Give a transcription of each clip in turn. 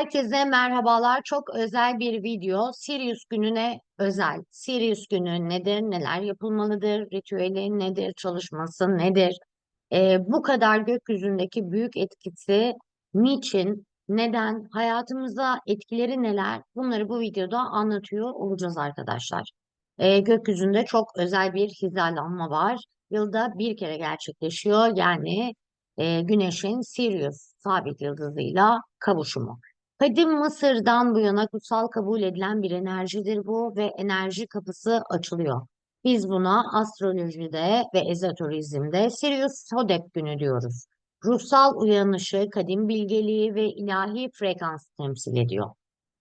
Herkese merhabalar. Çok özel bir video. Sirius gününe özel. Sirius günü nedir? Neler yapılmalıdır? Ritüeli nedir? Çalışması nedir? Ee, bu kadar gökyüzündeki büyük etkisi niçin? Neden? Hayatımıza etkileri neler? Bunları bu videoda anlatıyor olacağız arkadaşlar. Ee, gökyüzünde çok özel bir hizalanma var. Yılda bir kere gerçekleşiyor. Yani e, Güneş'in Sirius sabit yıldızıyla kavuşumu. Kadim Mısır'dan bu yana kutsal kabul edilen bir enerjidir bu ve enerji kapısı açılıyor. Biz buna astrolojide ve ezoterizmde Sirius Hodep günü diyoruz. Ruhsal uyanışı, kadim bilgeliği ve ilahi frekans temsil ediyor.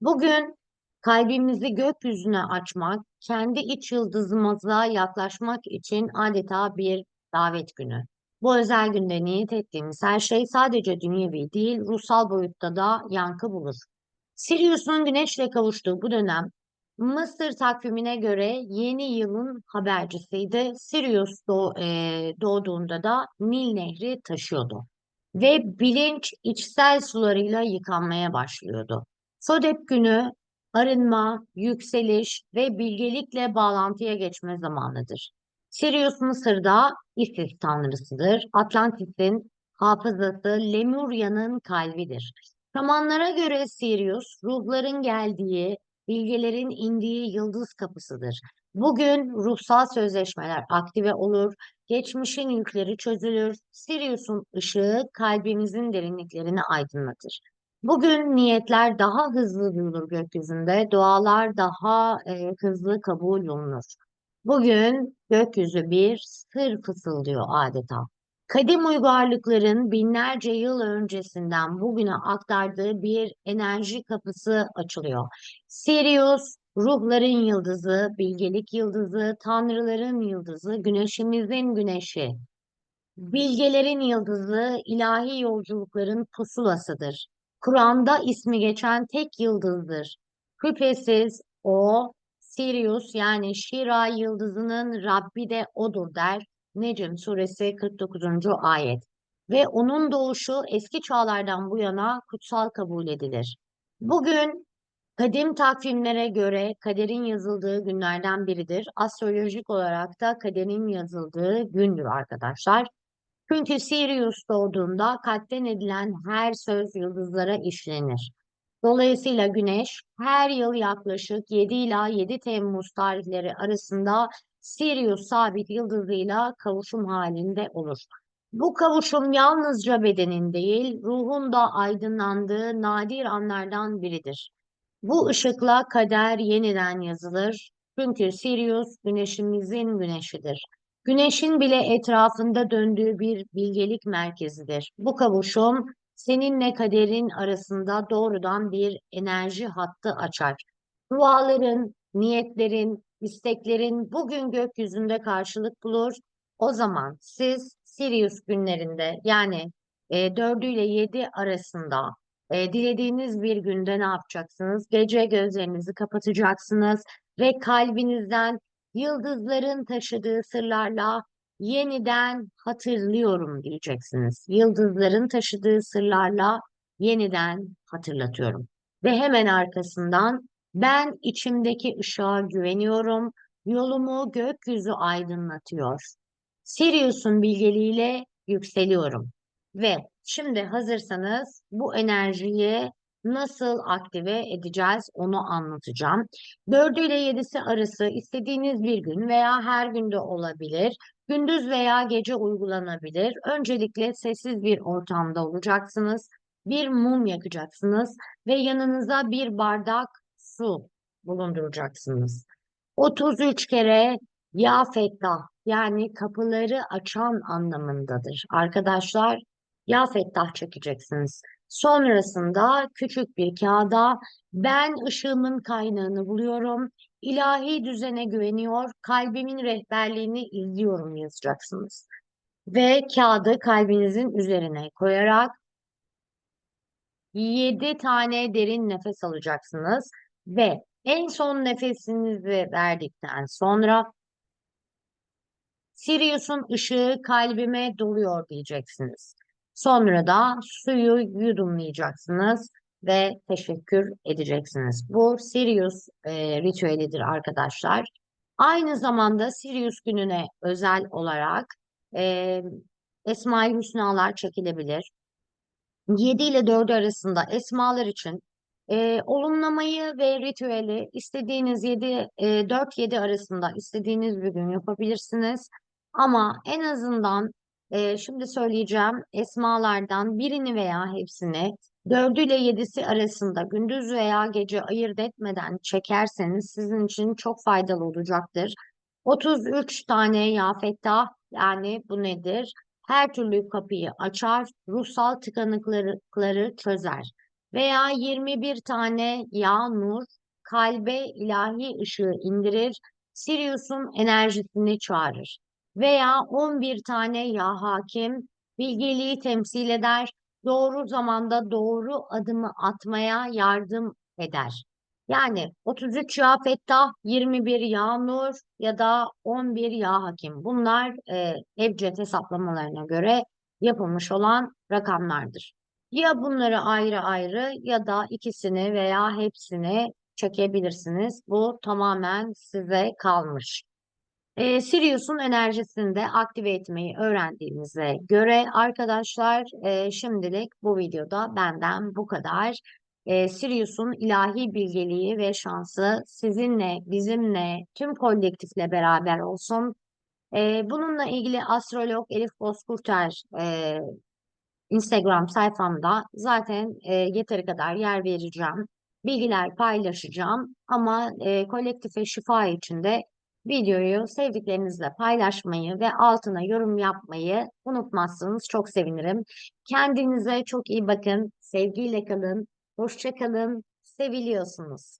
Bugün kalbimizi gökyüzüne açmak, kendi iç yıldızımıza yaklaşmak için adeta bir davet günü. Bu özel günde niyet ettiğimiz her şey sadece dünyevi değil, ruhsal boyutta da yankı bulur. Sirius'un güneşle kavuştuğu bu dönem Mısır takvimine göre yeni yılın habercisiydi. Sirius doğ, e, doğduğunda da Nil Nehri taşıyordu. Ve bilinç içsel sularıyla yıkanmaya başlıyordu. Sodep günü arınma, yükseliş ve bilgelikle bağlantıya geçme zamanıdır. Sirius Mısır'da Isis tanrısıdır. Atlantis'in hafızası Lemurya'nın kalbidir. Şamanlara göre Sirius ruhların geldiği, bilgelerin indiği yıldız kapısıdır. Bugün ruhsal sözleşmeler aktive olur, geçmişin yükleri çözülür, Sirius'un ışığı kalbimizin derinliklerini aydınlatır. Bugün niyetler daha hızlı duyulur gökyüzünde, dualar daha e, hızlı kabul olunur. Bugün gökyüzü bir sır fısıldıyor adeta. Kadim uygarlıkların binlerce yıl öncesinden bugüne aktardığı bir enerji kapısı açılıyor. Sirius, ruhların yıldızı, bilgelik yıldızı, tanrıların yıldızı, güneşimizin güneşi. Bilgelerin yıldızı, ilahi yolculukların pusulasıdır. Kur'an'da ismi geçen tek yıldızdır. Şüphesiz o Sirius yani Şira yıldızının Rabbi de odur der. Necm suresi 49. ayet. Ve onun doğuşu eski çağlardan bu yana kutsal kabul edilir. Bugün kadim takvimlere göre kaderin yazıldığı günlerden biridir. Astrolojik olarak da kaderin yazıldığı gündür arkadaşlar. Çünkü Sirius doğduğunda kalpten edilen her söz yıldızlara işlenir. Dolayısıyla Güneş her yıl yaklaşık 7 ila 7 Temmuz tarihleri arasında Sirius sabit yıldızıyla kavuşum halinde olur. Bu kavuşum yalnızca bedenin değil, ruhun da aydınlandığı nadir anlardan biridir. Bu ışıkla kader yeniden yazılır. Çünkü Sirius güneşimizin güneşidir. Güneşin bile etrafında döndüğü bir bilgelik merkezidir. Bu kavuşum seninle kaderin arasında doğrudan bir enerji hattı açar. Duaların, niyetlerin, isteklerin bugün gökyüzünde karşılık bulur. O zaman siz Sirius günlerinde yani e, 4 ile 7 arasında e, dilediğiniz bir günde ne yapacaksınız? Gece gözlerinizi kapatacaksınız ve kalbinizden yıldızların taşıdığı sırlarla yeniden hatırlıyorum diyeceksiniz. Yıldızların taşıdığı sırlarla yeniden hatırlatıyorum. Ve hemen arkasından ben içimdeki ışığa güveniyorum. Yolumu gökyüzü aydınlatıyor. Sirius'un bilgeliğiyle yükseliyorum. Ve şimdi hazırsanız bu enerjiyi nasıl aktive edeceğiz onu anlatacağım. 4 ile 7'si arası istediğiniz bir gün veya her günde olabilir. Gündüz veya gece uygulanabilir. Öncelikle sessiz bir ortamda olacaksınız. Bir mum yakacaksınız ve yanınıza bir bardak su bulunduracaksınız. 33 kere ya fettah yani kapıları açan anlamındadır. Arkadaşlar ya fettah çekeceksiniz. Sonrasında küçük bir kağıda ben ışığımın kaynağını buluyorum, ilahi düzene güveniyor, kalbimin rehberliğini izliyorum yazacaksınız. Ve kağıdı kalbinizin üzerine koyarak 7 tane derin nefes alacaksınız ve en son nefesinizi verdikten sonra Sirius'un ışığı kalbime doluyor diyeceksiniz. Sonra da suyu yudumlayacaksınız ve teşekkür edeceksiniz. Bu Sirius e, ritüelidir arkadaşlar. Aynı zamanda Sirius gününe özel olarak e, Esma-i Hüsnalar çekilebilir. 7 ile 4 arasında esmalar için e, olumlamayı ve ritüeli istediğiniz 7 e, 4-7 arasında istediğiniz bir gün yapabilirsiniz. Ama en azından e, şimdi söyleyeceğim esmalardan birini veya hepsini 4 ile 7'si arasında gündüz veya gece ayırt etmeden çekerseniz sizin için çok faydalı olacaktır. 33 tane ya fettah yani bu nedir? her türlü kapıyı açar, ruhsal tıkanıklıkları çözer. Veya 21 tane ya nur kalbe ilahi ışığı indirir, Sirius'un enerjisini çağırır. Veya 11 tane ya hakim bilgeliği temsil eder, doğru zamanda doğru adımı atmaya yardım eder. Yani 33 ya Fettah, 21 ya Nur ya da 11 ya Hakim. Bunlar e, Ebced hesaplamalarına göre yapılmış olan rakamlardır. Ya bunları ayrı ayrı ya da ikisini veya hepsini çekebilirsiniz. Bu tamamen size kalmış. E, Sirius'un enerjisini de aktive etmeyi öğrendiğimize göre arkadaşlar e, şimdilik bu videoda benden bu kadar. E, Sirius'un ilahi bilgeliği ve şansı sizinle, bizimle, tüm kolektifle beraber olsun. E, bununla ilgili astrolog Elif Bozkurter e, Instagram sayfamda zaten e, yeteri kadar yer vereceğim. Bilgiler paylaşacağım ama e, kolektife şifa için de videoyu sevdiklerinizle paylaşmayı ve altına yorum yapmayı unutmazsınız. Çok sevinirim. Kendinize çok iyi bakın. Sevgiyle kalın. Hoşça kalın. Seviliyorsunuz.